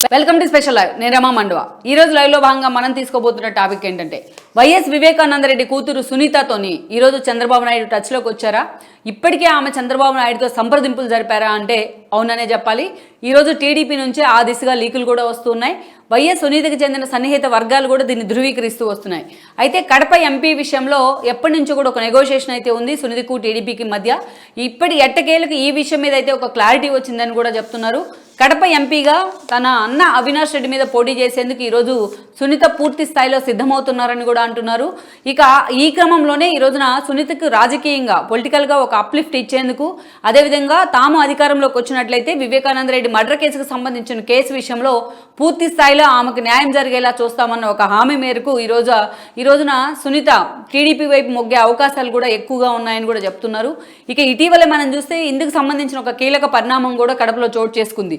Welcome to special live. నేను రమా మండువా. ఈ రోజు లైవ్లో భాగంగా మనం తీసుకోబోతున్న టాపిక్ ఏంటంటే వైఎస్ వివేకానంద రెడ్డి కూతురు సునీతతోని ఈ రోజు చంద్రబాబు నాయుడు టచ్లోకి వచ్చారా? ఇప్పటికే ఆమె చంద్రబాబు నాయుడుతో సంప్రదింపులు జరిపారా అంటే అవుననే చెప్పాలి. ఈరోజు టీడీపీ నుంచి ఆ దిశగా లీకులు కూడా వస్తున్నాయి. వైఎస్ సునీతకి చెందిన సన్నిహిత వర్గాలు కూడా దీన్ని ధృవీకరిస్తూ వస్తున్నాయి. అయితే కడప ఎంపీ విషయంలో ఎప్పటి నుంచో కూడా ఒక నెగోషియేషన్ అయితే ఉంది సునీతకు టీడీపీకి మధ్య. ఇప్పటి ఎట్టకేలకు ఈ విషయం మీద అయితే ఒక క్లారిటీ వచ్చిందని కూడా చెప్తున్నారు. కడప ఎంపీగా తన అన్న అవినాష్ రెడ్డి మీద పోటీ చేసేందుకు ఈరోజు సునీత పూర్తి స్థాయిలో సిద్ధమవుతున్నారని కూడా అంటున్నారు. ఇక ఈ క్రమంలోనే ఈ రోజున సునీతకు రాజకీయంగా పొలిటికల్గా ఒక అప్లిఫ్ట్ ఇచ్చేందుకు అదేవిధంగా తాము అధికారంలోకి వచ్చినట్లయితే వివేకానంద రెడ్డి మర్డర్ కేసుకు సంబంధించిన కేసు విషయంలో పూర్తి స్థాయిలో ఆమెకు న్యాయం జరిగేలా చూస్తామన్న ఒక హామీ మేరకు ఈ రోజు ఈ రోజున సునీత టీడీపీ వైపు మొగ్గే అవకాశాలు కూడా ఎక్కువగా ఉన్నాయని కూడా చెప్తున్నారు. ఇక ఇటీవల మనం చూస్తే ఇందుకు సంబంధించిన ఒక కీలక పరిణామం కూడా కడపలో చోటు చేసుకుంది.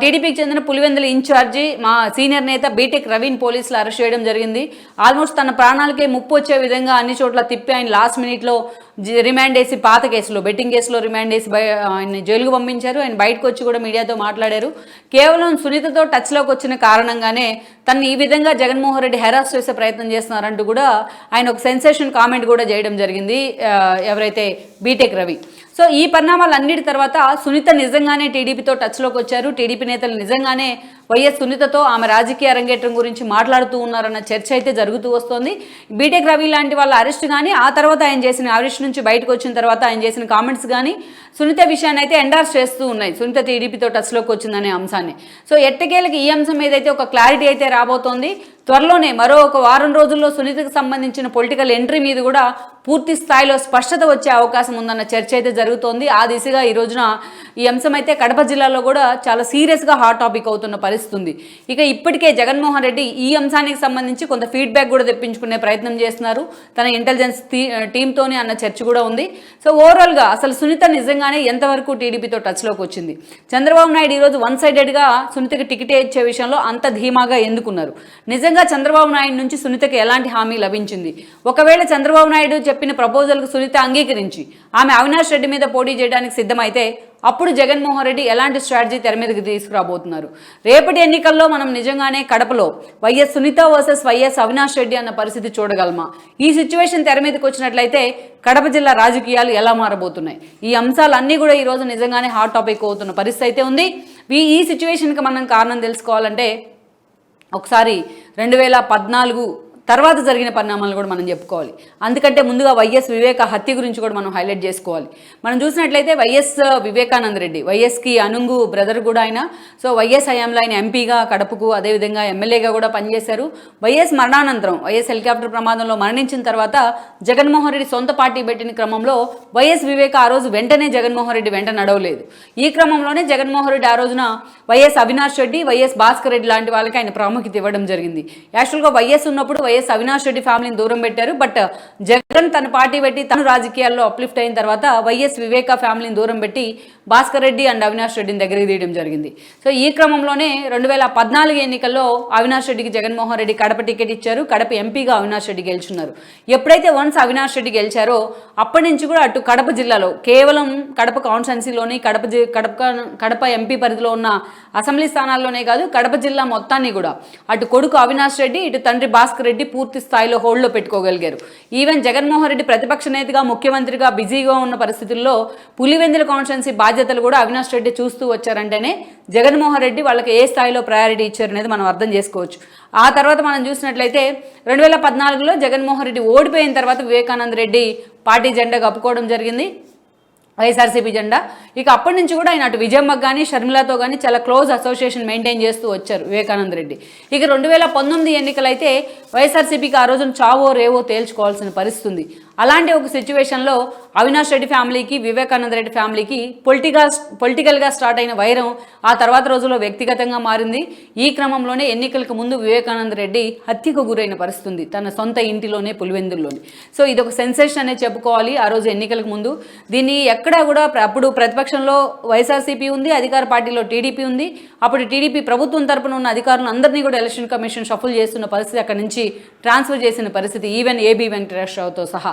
టీడీపీకి చెందిన పులివెందుల ఇన్ఛార్జి మా సీనియర్ నేత బీటెక్ రవీన్ పోలీసులు అరెస్ట్ చేయడం జరిగింది. ఆల్మోస్ట్ తన ప్రాణాలకే ముప్పు వచ్చే విధంగా అన్ని చోట్ల తిప్పి ఆయన లాస్ట్ మినిట్లో రిమాండ్ వేసి పాత కేసులో బెట్టింగ్ కేసులో రిమాండ్ వేసి ఆయన జైలుకు పంపించారు. ఆయన బయటకు వచ్చి కూడా మీడియాతో మాట్లాడారు. కేవలం సునీతతో టచ్లోకి వచ్చిన కారణంగానే తను ఈ విధంగా జగన్మోహన్ రెడ్డి హెరాస్ చేసే ప్రయత్నం చేస్తున్నారంటూ కూడా ఆయన ఒక సెన్సేషన్ కామెంట్ కూడా చేయడం జరిగింది ఎవరైతే బీటెక్ రవి సో ఈ పరిణామాలన్నిటి తర్వాత సునీత నిజంగానే టీడీపీతో టచ్లోకి వచ్చారు. టీడీపీ నేతలు నిజంగానే వైఎస్ సునీతతో ఆమె రాజకీయ అరంగేట్రం గురించి మాట్లాడుతూ ఉన్నారన్న చర్చ అయితే జరుగుతూ వస్తోంది. బీటెక్ రవి లాంటి వాళ్ళ అరెస్ట్ కానీ ఆ తర్వాత ఆయన చేసిన అరెస్ట్ నుంచి బయటకు వచ్చిన తర్వాత ఆయన చేసిన కామెంట్స్ కానీ సునీత విషయాన్ని అయితే ఎండార్స్ చేస్తూ ఉన్నాయి. సునీత టీడీపీతో టచ్లోకి వచ్చిందనే అంశాన్ని. సో ఎట్టకేలకి ఈ అంశం ఏదైతే ఒక క్లారిటీ అయితే రాబోతోంది. త్వరలోనే మరో ఒక వారం రోజుల్లో సునీతకు సంబంధించిన పొలిటికల్ ఎంట్రీ మీద కూడా పూర్తి స్థాయిలో స్పష్టత వచ్చే అవకాశం ఉందన్న చర్చ అయితే జరుగుతోంది. ఆ దిశగా ఈ రోజున ఈ అంశం అయితే కడప జిల్లాలో కూడా చాలా సీరియస్గా హాట్ టాపిక్ అవుతున్న పరిస్థితి ఉంది ఇక ఇప్పటికే జగన్మోహన్ రెడ్డి ఈ అంశానికి సంబంధించి కొంత ఫీడ్బ్యాక్ కూడా తెప్పించుకునే ప్రయత్నం చేస్తున్నారు. తన ఇంటెలిజెన్స్ టీంతోనే అన్న చర్చ కూడా ఉంది. సో ఓవరాల్గా అసలు సునీత నిజంగా నిజంగానే ఎంతవరకు టీడీపీతో టచ్లోకి వచ్చింది? చంద్రబాబు నాయుడు ఈరోజు వన్ సైడెడ్గా సునీతకి టికెట్ ఇచ్చే విషయంలో అంత ధీమాగా ఎందుకున్నారు? నిజంగా చంద్రబాబు నాయుడు నుంచి సునీతకి ఎలాంటి హామీ లభించింది? ఒకవేళ చంద్రబాబు నాయుడు చెప్పిన ప్రపోజల్కు సునీత అంగీకరించి ఆమె అవినాష్ రెడ్డి మీద పోటీ చేయడానికి సిద్ధమైతే అప్పుడు జగన్మోహన్ రెడ్డి ఎలాంటి స్ట్రాటజీ తెర మీదకి తీసుకురాబోతున్నారు? రేపటి ఎన్నికల్లో మనం నిజంగానే కడపలో YS Sunitha versus YS Avinash Reddy అన్న పరిస్థితి చూడగలమా? ఈ సిచ్యువేషన్ తెర మీదకి వచ్చినట్లయితే కడప జిల్లా రాజకీయాలు ఎలా మారబోతున్నాయి? ఈ అంశాలన్నీ కూడా ఈ రోజు నిజంగానే హాట్ టాపిక్ అవుతున్న పరిస్థితి అయితే ఉంది. ఈ- ఈ సిచ్యువేషన్కి మనం కారణం తెలుసుకోవాలంటే ఒకసారి రెండు వేల పద్నాలుగు తర్వాత జరిగిన పరిణామాలు కూడా మనం చెప్పుకోవాలి. అందుకంటే ముందుగా వైఎస్ వివేక హత్య గురించి కూడా మనం హైలైట్ చేసుకోవాలి. మనం చూసినట్లయితే వైఎస్ వివేకానంద రెడ్డి వైఎస్కి అనుంగు బ్రదర్ కూడా ఆయన. సో వైఎస్ హయాంలో ఆయన ఎంపీగా కడపకు అదేవిధంగా ఎమ్మెల్యేగా కూడా పనిచేశారు. వైఎస్ మరణానంతరం వైఎస్ హెలికాప్టర్ ప్రమాదంలో మరణించిన తర్వాత జగన్మోహన్ రెడ్డి సొంత పార్టీ పెట్టిన క్రమంలో వైఎస్ వివేక ఆ రోజు వెంటనే జగన్మోహన్ రెడ్డి వెంట నడవలేదు. ఈ క్రమంలోనే జగన్మోహన్ రెడ్డి ఆ రోజున వైఎస్ అవినాష్ రెడ్డి వైఎస్ భాస్కర్ రెడ్డి లాంటి వాళ్ళకి ఆయన ప్రాముఖ్యత ఇవ్వడం జరిగింది. యాక్చువల్గా వైఎస్ ఉన్నప్పుడు వైఎస్ అవినాష్ రెడ్డి ఫ్యామిలీని దూరం పెట్టారు. బట్ జగన్ తన పార్టీ పెట్టి తను రాజకీయాల్లో అప్లిఫ్ట్ అయిన తర్వాత వైఎస్ వివేక ఫ్యామిలీని దూరం పెట్టి భాస్కర్ రెడ్డి అండ్ అవినాష్ రెడ్డిని దగ్గరికి తీయడం జరిగింది. సో ఈ క్రమంలోనే రెండు వేల పద్నాలుగు ఎన్నికల్లో అవినాష్ రెడ్డికి జగన్మోహన్ రెడ్డి కడప టికెట్ ఇచ్చారు. కడప ఎంపీగా అవినాష్ రెడ్డి గెలుచున్నారు. ఎప్పుడైతే వన్స్ అవినాష్ రెడ్డి గెలిచారో అప్పటి నుంచి కూడా అటు కడప జిల్లాలో కేవలం కడప కాన్స్టెన్సీలోని కడప కడప కడప ఎంపీ పరిధిలో ఉన్న అసెంబ్లీ స్థానాల్లోనే కాదు కడప జిల్లా మొత్తాన్ని కూడా. అటు కొడుకు అవినాష్ రెడ్డి ఇటు తండ్రి భాస్కర్ రెడ్డి పూర్తి స్థాయిలో హోల్డ్లో పెట్టుకోగలిగారు. ఈవెన్ జగన్మోహన్ రెడ్డి ప్రతిపక్ష నేతగా ముఖ్యమంత్రిగా బిజీగా ఉన్న పరిస్థితుల్లో పులివెందుల కాన్స్టిట్యున్సీ బాధ్యతలు కూడా అవినాష్ రెడ్డి చూస్తూ వచ్చారంటేనే జగన్మోహన్ రెడ్డి వాళ్ళకి ఏ స్థాయిలో ప్రయారిటీ ఇచ్చారు అనేది మనం అర్థం చేసుకోవచ్చు. ఆ తర్వాత మనం చూసినట్లయితే రెండు వేల పద్నాలుగులో జగన్మోహన్ రెడ్డి ఓడిపోయిన తర్వాత వివేకానంద రెడ్డి పార్టీ జెండా కప్పుకోవడం జరిగింది. వైఎస్ఆర్సీపీ జెండా. ఇక అప్పటి నుంచి కూడా ఆయన అటు విజయమ్మకు కానీ షర్మిలతో కానీ చాలా క్లోజ్ అసోసియేషన్ మెయింటైన్ చేస్తూ వచ్చారు వివేకానంద రెడ్డి. ఇక రెండు వేల పంతొమ్మిది ఎన్నికలైతే వైఎస్ఆర్సీపీకి ఆ రోజున చావో రేవో తేల్చుకోవాల్సిన పరిస్థితి ఉంది అలాంటి ఒక సిచ్యువేషన్లో అవినాష్ రెడ్డి ఫ్యామిలీకి వివేకానంద రెడ్డి ఫ్యామిలీకి పొలిటికల్ పొలిటికల్గా స్టార్ట్ అయిన వైరం ఆ తర్వాత రోజుల్లో వ్యక్తిగతంగా మారింది. ఈ క్రమంలోనే ఎన్నికలకు ముందు వివేకానంద రెడ్డి హత్యకు గురైన పరిస్థితి ఉంది తన సొంత ఇంటిలోనే పులివెందుల్లోని. సో ఇది ఒక సెన్సేషన్ అనే చెప్పుకోవాలి ఆ రోజు ఎన్నికలకు ముందు. దీన్ని ఎక్కడా కూడా అప్పుడు ప్రతిపక్షంలో వైఎస్ఆర్సీపీ ఉంది అధికార పార్టీలో టీడీపీ ఉంది. అప్పుడు టీడీపీ ప్రభుత్వం తరపున ఉన్న అధికారులు అందరినీ కూడా ఎలక్షన్ కమిషన్ షఫుల్ చేస్తున్న పరిస్థితి అక్కడి నుంచి ట్రాన్స్ఫర్ చేసిన పరిస్థితి. ఈవెన్ ఏబీ వెంకటేశ్వరరావుతో సహా.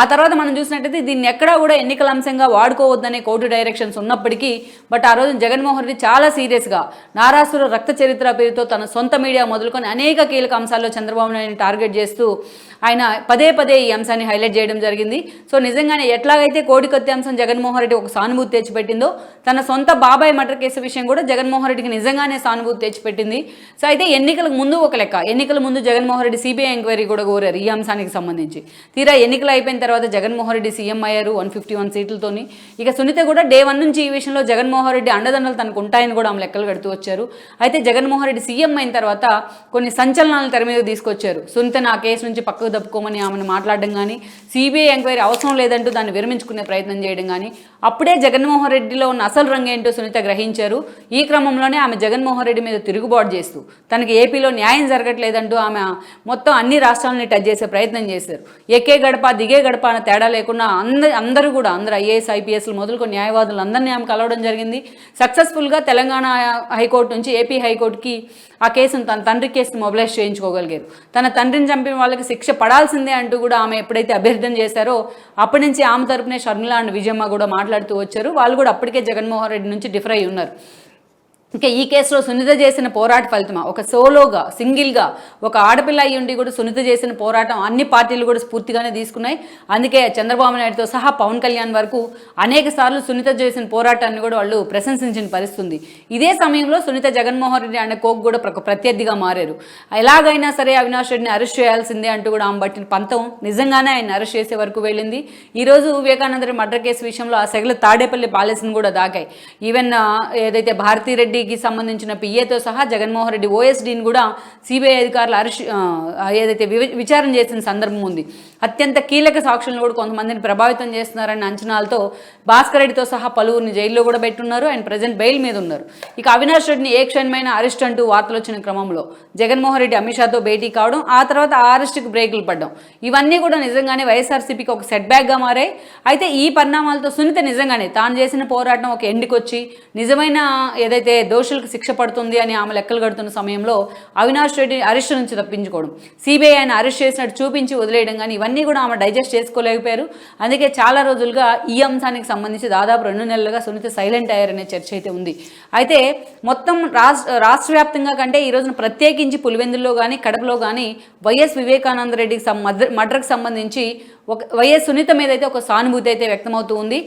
ఆ తర్వాత మనం చూసినట్టయితే దీన్ని ఎక్కడా కూడా ఎన్నికల అంశంగా వాడుకోవద్దనే కోర్టు డైరెక్షన్స్ ఉన్నప్పటికీ బట్ ఆ రోజు జగన్మోహన్ రెడ్డి చాలా సీరియస్గా నారాసుర రక్త చరిత్ర పేరుతో తన సొంత మీడియా మొదలుకొని అనేక కీలక అంశాల్లో చంద్రబాబు నాయుడిని టార్గెట్ చేస్తూ ఆయన పదే పదే ఈ అంశాన్ని హైలైట్ చేయడం జరిగింది. సో నిజంగానే ఎట్లాగైతే కోడికొత్తి అంశం జగన్మోహన్ రెడ్డి ఒక సానుభూతి తెచ్చిపెట్టిందో తన సొంత బాబాయ్ మర్డర్ కేసు విషయం కూడా జగన్మోహన్ రెడ్డికి నిజంగానే సానుభూతి తెచ్చిపెట్టింది. సో అయితే ఎన్నికలకు ముందు ఒక లెక్క ఎన్నికల ముందు జగన్మోహన్ రెడ్డి సిబిఐ ఎంక్వైరీ కూడా కోరారు ఈ అంశానికి సంబంధించి. తీరా ఎన్నికలు అయిపోయిన తర్వాత జగన్మోహన్ రెడ్డి సీఎం అయ్యారు వన్ ఫిఫ్టీ వన్ సీట్లతోని. ఇక సునీత కూడా డే వన్ నుంచి ఈ విషయంలో జగన్మోహన్ రెడ్డి అండదండలు తనకు ఉంటాయని కూడా ఆమె లెక్కలు కడుతూ వచ్చారు. అయితే జగన్మోహన్ రెడ్డి సీఎం అయిన తర్వాత కొన్ని సంచలనాలు తెర మీద తీసుకొచ్చారు. సునీత నా కేసు నుంచి పక్కకు తప్పుకోమని ఆమెను మాట్లాడడం కానీ సిబిఐ ఎంక్వైరీ అవసరం లేదంటూ దాన్ని విరమించుకునే ప్రయత్నం చేయడం కానీ అప్పుడే జగన్మోహన్ రెడ్డిలో ఉన్న అసలు రంగు ఏంటో సునీత గ్రహించారు. ఈ క్రమంలోనే ఆమె జగన్మోహన్ రెడ్డి మీద తిరుగుబాటు చేస్తూ తనకి ఏపీలో న్యాయం జరగట్లేదంటూ ఆమె మొత్తం అన్ని రాష్ట్రాలని టచ్ చేసే ప్రయత్నం చేశారు. ఎక్కే గడప దిగే గడప అనే తేడా లేకుండా అందరు అందరూ కూడా అందరు ఐఏఎస్ ఐపీఎస్లు మొదలుకొని న్యాయవాదులు అందరినీ ఆమె కలవడం జరిగింది. సక్సెస్ఫుల్గా తెలంగాణ హైకోర్టు నుంచి ఏపీ హైకోర్టుకి ఆ కేసును తన తండ్రి కేసును మొబిలైజ్ చేయించుకోగలిగారు. తన తండ్రిని చంపిన వాళ్ళకి శిక్ష పడాల్సిందే అంటూ కూడా ఆమె ఎప్పుడైతే అభ్యర్థన చేశారో అప్పటి నుంచి ఆమె తరపునే షర్మిల అండ్ విజయమ్మ కూడా మాట్లాడుతూ వచ్చారు. వాళ్ళు కూడా అప్పటికే జగన్మోహన్ రెడ్డి నుంచి డిఫర్ అయి ఉన్నారు. ఇంకా ఈ కేసులో సునీత చేసిన పోరాట ఫలితమా? ఒక సోలోగా సింగిల్గా ఒక ఆడపిల్ల అయ్యి ఉండి కూడా సునీత చేసిన పోరాటం అన్ని పార్టీలు కూడా స్ఫూర్తిగానే తీసుకున్నాయి. అందుకే చంద్రబాబు నాయుడుతో సహా పవన్ కళ్యాణ్ వరకు అనేక సార్లు సునీత చేసిన పోరాటాన్ని కూడా వాళ్ళు ప్రశంసించిన పరిస్థితుంది. ఇదే సమయంలో సునీత జగన్మోహన్ రెడ్డి అనే కోక్ కూడా ప్రత్యర్థిగా మారారు. ఎలాగైనా సరే అవినాష్ రెడ్డిని అరెస్ట్ చేయాల్సిందే అంటూ కూడా ఆమె బట్టిన పంతం నిజంగానే ఆయన అరెస్ట్ చేసే వరకు వెళ్ళింది. ఈరోజు వివేకానంద మర్డర్ కేసు విషయంలో ఆ సెగలు తాడేపల్లి పాలసీని కూడా దాకాయి. ఈవెన్ ఏదైతే భారతీరెడ్డి భారతీరెడ్డికి సంబంధించిన పిఏతో సహా జగన్మోహన్ రెడ్డి ఓఎస్డీని కూడా సిబిఐ అధికారులు అరెస్ట్ ఏదైతే విచారణ చేసిన సందర్భం ఉంది. అత్యంత కీలక సాక్షులను కూడా కొంతమందిని ప్రభావితం చేస్తున్నారన్న అంచనాలతో భాస్కర్ రెడ్డితో సహా పలువురిని జైల్లో కూడా పెట్టున్నారు. అండ్ ప్రజెంట్ బెయిల్ మీద ఉన్నారు. ఇక అవినాష్ రెడ్డిని ఏ క్షణమైన అరెస్ట్ అంటూ వార్తలు వచ్చిన క్రమంలో జగన్మోహన్ రెడ్డి అమిత్ షాతో భేటీ కావడం ఆ తర్వాత ఆ అరెస్ట్కి బ్రేకులు పడ్డం ఇవన్నీ కూడా నిజంగానే వైఎస్ఆర్సీపీకి ఒక సెట్ బ్యాక్గా మారాయి. అయితే ఈ పరిణామాలతో సునీత నిజంగానే తాను చేసిన పోరాటం ఒక ఎండుకి నిజమైన ఏదైతే దోషులకు శిక్ష పడుతుంది అని ఆమె లెక్కలు కడుతున్న సమయంలో అవినాష్ రెడ్డి అరెస్ట్ నుంచి తప్పించుకోవడం. సిబిఐ ఆయన అరెస్ట్ చేసినట్టు చూపించి వదిలేయడం కానీ ఇవన్నీ కూడా ఆమె డైజెస్ట్ చేసుకోలేకపోయారు. అందుకే చాలా రోజులుగా ఈ అంశానికి సంబంధించి దాదాపు రెండు నెలలుగా సునీత సైలెంట్ అయ్యారనే చర్చ అయితే ఉంది. అయితే మొత్తం రాష్ట్ర రాష్ట్ర వ్యాప్తంగా కంటే ఈ రోజున ప్రత్యేకించి పులివెందుల్లో కానీ కడపలో కానీ వైఎస్ వివేకానంద రెడ్డికి సం మద్ర- మర్డర్కి సంబంధించి ఒక వైఎస్ సునీత మీద అయితే ఒక సానుభూతి అయితే వ్యక్తమవుతూ ఉంది.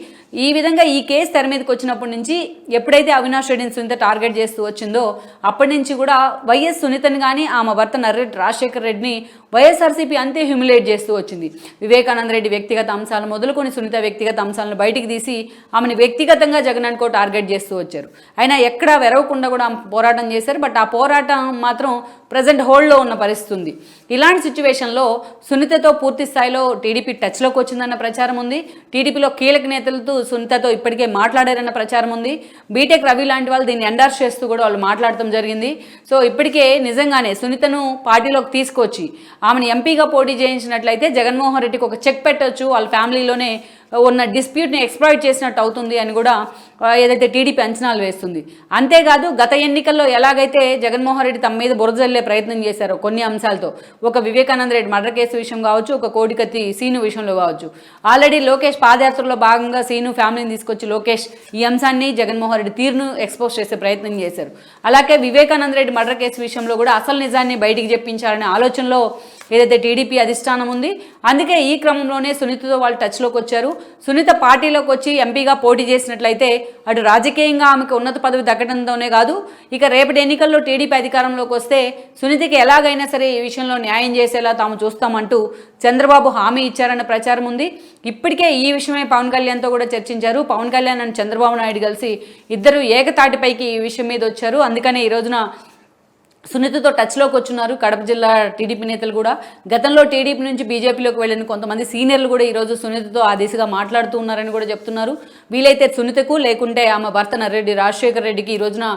ఈ విధంగా ఈ కేసు తెర మీదకి వచ్చినప్పటి నుంచి ఎప్పుడైతే అవినాష్ రెడ్డిని సునీత టార్గెట్ చేస్తూ వచ్చిందో అప్పటి నుంచి కూడా వైఎస్ సునీతని కానీ ఆమె భర్త నర్రెడ్డి రాజశేఖర రెడ్డిని వైఎస్ఆర్సీపీ అంతే హ్యూమిలేట్ చేస్తూ వచ్చింది. వివేకానంద రెడ్డి వ్యక్తిగత అంశాలు మొదలుకొని సునీత వ్యక్తిగత అంశాలను బయటికి తీసి ఆమెను వ్యక్తిగతంగా జగన్ అనుకో టార్గెట్ చేస్తూ వచ్చారు. అయినా ఎక్కడా వెరవకుండా కూడా ఆమె పోరాటం చేశారు. బట్ ఆ పోరాటం మాత్రం ప్రజెంట్ హోల్డ్లో ఉన్న పరిస్థితి ఉంది ఇలాంటి సిచ్యువేషన్లో సునీతతో పూర్తి స్థాయిలో టీడీపీ టచ్లోకి వచ్చిందన్న ప్రచారం ఉంది. టీడీపీలో కీలక నేతలతో సునీతతో ఇప్పటికే మాట్లాడారన్న ప్రచారం ఉంది. బీటెక్ రవి లాంటి వాళ్ళు దీన్ని ఎండార్స్ చేస్తూ కూడా వాళ్ళు మాట్లాడటం జరిగింది. సో ఇప్పటికే నిజంగానే సునీతను పార్టీలోకి తీసుకొచ్చి ఆమెను ఎంపీగా పోటీ చేయించినట్లయితే జగన్మోహన్ రెడ్డికి ఒక చెక్ పెట్టొచ్చు. వాళ్ళ ఫ్యామిలీలోనే ఉన్న డిస్ప్యూట్ని ఎక్స్ప్లాయిట్ చేసినట్టు అవుతుంది అని కూడా ఏదైతే టీడీపీ అంచనాలు వేస్తుంది. అంతేకాదు గత ఎన్నికల్లో ఎలాగైతే జగన్మోహన్ రెడ్డి తమ మీద బురదల్లే ప్రయత్నం చేశారో కొన్ని అంశాలతో ఒక వివేకానంద రెడ్డి మర్డర్ కేసు విషయం కావచ్చు ఒక కోడికత్తి సీను విషయంలో కావచ్చు. ఆల్రెడీ లోకేష్ పాదయాత్రలో భాగంగా సీను ఫ్యామిలీని తీసుకొచ్చి లోకేష్ ఈ అంశాన్ని జగన్మోహన్ రెడ్డి తీరును ఎక్స్పోజ్ చేసే ప్రయత్నం చేశారు. అలాగే వివేకానంద రెడ్డి మర్డర్ కేసు విషయంలో కూడా అసలు నిజాన్ని బయటికి చెప్పించారనే ఆలోచనలో ఏదైతే టీడీపీ అధిష్టానం ఉంది అందుకే ఈ క్రమంలోనే సునీతతో వాళ్ళు టచ్లోకి వచ్చారు. సునీత పార్టీలోకి వచ్చి ఎంపీగా పోటీ చేసినట్లయితే అటు రాజకీయంగా ఆమెకు ఉన్నత పదవి దక్కడంతోనే కాదు ఇక రేపటి ఎన్నికల్లో టీడీపీ అధికారంలోకి వస్తే సునీతకి ఎలాగైనా సరే ఈ విషయంలో న్యాయం చేసేలా తాము చూస్తామంటూ చంద్రబాబు హామీ ఇచ్చారన్న ప్రచారం ఉంది. ఇప్పటికే ఈ విషయమై పవన్ కళ్యాణ్తో కూడా చర్చించారు. పవన్ కళ్యాణ్ అండ్ చంద్రబాబు నాయుడు కలిసి ఇద్దరు ఏకతాటిపైకి ఈ విషయం మీద వచ్చారు. అందుకనే ఈ రోజున సునీతతో టచ్లోకి వచ్చున్నారు కడప జిల్లా టీడీపీ నేతలు కూడా. గతంలో టీడీపీ నుంచి బీజేపీలోకి వెళ్ళిన కొంతమంది సీనియర్లు కూడా ఈరోజు సునీతతో ఆ దిశగా మాట్లాడుతూ ఉన్నారని కూడా చెప్తున్నారు. వీలైతే సునీతకు లేకుంటే ఆమె భర్త నర్రెడ్డి రాజశేఖర రెడ్డికి ఈ రోజున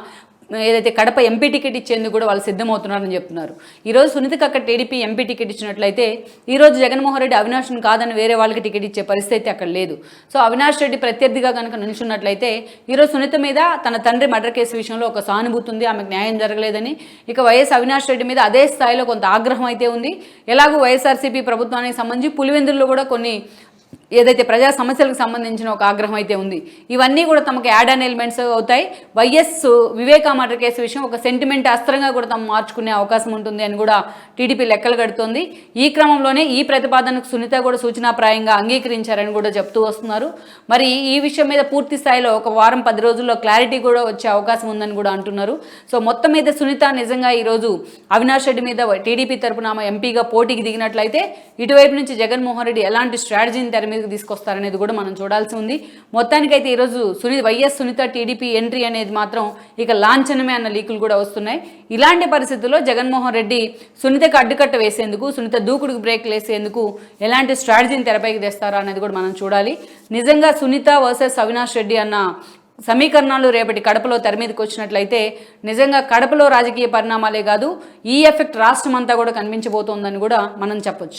ఏదైతే కడప ఎంపీ టికెట్ ఇచ్చేందుకు కూడా వాళ్ళు సిద్ధమవుతున్నారని చెప్తున్నారు. ఈరోజు సునీతకు అక్కడ టీడీపీ ఎంపీ టికెట్ ఇచ్చినట్లయితే ఈరోజు జగన్మోహన్ రెడ్డి అవినాష్ను కాదని వేరే వాళ్ళకి టికెట్ ఇచ్చే పరిస్థితి అయితే అక్కడ లేదు. సో అవినాష్ రెడ్డి ప్రత్యర్థిగా కనుక నిల్చున్నట్లయితే ఈరోజు సునీత మీద తన తండ్రి మర్డర్ కేసు విషయంలో ఒక సానుభూతి ఉంది ఆమెకు న్యాయం జరగలేదని. ఇక వైఎస్ అవినాష్ రెడ్డి మీద అదే స్థాయిలో కొంత ఆగ్రహం అయితే ఉంది. ఎలాగో వైఎస్ఆర్సీపీ ప్రభుత్వానికి సంబంధించి పులివెందుల్లో కూడా కొన్ని ఏదైతే ప్రజా సమస్యలకు సంబంధించిన ఒక ఆగ్రహం అయితే ఉంది ఇవన్నీ కూడా తమకు యాడ్ అన్ ఎలిమెంట్స్ అవుతాయి. వైఎస్ వివేకా మర్డర్ కేసు విషయం ఒక సెంటిమెంట్ అస్త్రంగా కూడా తమ మార్చుకునే అవకాశం ఉంటుంది అని కూడా టీడీపీ లెక్కలు కడుతోంది. ఈ క్రమంలోనే ఈ ప్రతిపాదనకు సునీత కూడా సూచనాప్రాయంగా అంగీకరించారని కూడా చెప్తూ వస్తున్నారు. మరి ఈ విషయం మీద పూర్తి స్థాయిలో ఒక వారం పది రోజుల్లో క్లారిటీ కూడా వచ్చే అవకాశం ఉందని కూడా అంటున్నారు. సో మొత్తం మీద సునీత నిజంగా ఈరోజు అవినాష్ రెడ్డి మీద టీడీపీ తరపున ఆమె ఎంపీగా పోటీకి దిగినట్లయితే ఇటువైపు నుంచి జగన్మోహన్ రెడ్డి ఎలాంటి స్ట్రాటజీని తెర మీదకి తీసుకొస్తారనేది కూడా మనం చూడాల్సి ఉంది. మొత్తానికైతే ఈరోజు Sunitha YS Sunitha TDP entry అనేది మాత్రం ఇక లాంఛనమే అన్న లీకులు కూడా వస్తున్నాయి. ఇలాంటి పరిస్థితుల్లో జగన్మోహన్ రెడ్డి సునీతకు అడ్డుకట్ట వేసేందుకు సునీత దూకుడుకు బ్రేక్ వేసేందుకు ఎలాంటి స్ట్రాటజీని తెరపైకి తెస్తారా అనేది కూడా మనం చూడాలి. నిజంగా సునీత వర్సెస్ అవినాష్ రెడ్డి అన్న సమీకరణాలు రేపటి కడపలో తెర మీదకి వచ్చినట్లయితే నిజంగా కడపలో రాజకీయ పరిణామాలే కాదు ఈ ఎఫెక్ట్ రాష్ట్రం అంతా కూడా కనిపించబోతోందని కూడా మనం చెప్పొచ్చు.